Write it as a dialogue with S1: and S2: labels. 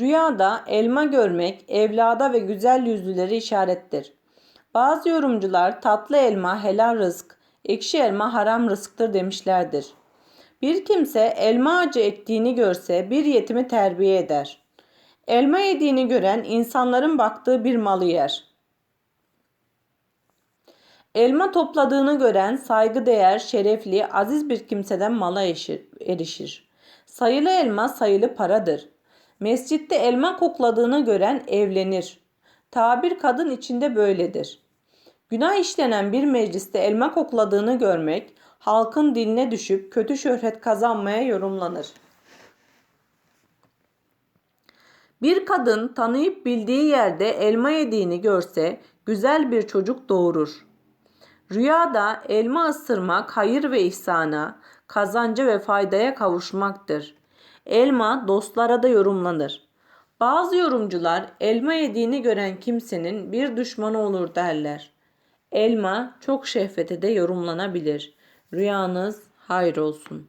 S1: Rüyada elma görmek evlada ve güzel yüzlüleri işarettir. Bazı yorumcular tatlı elma helal rızk, ekşi elma haram rızktır demişlerdir. Bir kimse elma ağacı ektiğini görse bir yetimi terbiye eder. Elma yediğini gören insanların baktığı bir malı yer. Elma topladığını gören saygıdeğer, şerefli, aziz bir kimseden mala erişir. Sayılı elma sayılı paradır. Mescitte elma kokladığını gören evlenir. Tabir kadın içinde böyledir. Günah işlenen bir mecliste elma kokladığını görmek, halkın diline düşüp kötü şöhret kazanmaya yorumlanır. Bir kadın tanıyıp bildiği yerde elma yediğini görse güzel bir çocuk doğurur. Rüyada elma ısırmak hayır ve ihsana, kazanca ve faydaya kavuşmaktır. Elma dostlara da yorumlanır. Bazı yorumcular elma yediğini gören kimsenin bir düşmanı olur derler. Elma çok şehvete de yorumlanabilir. Rüyanız hayır olsun.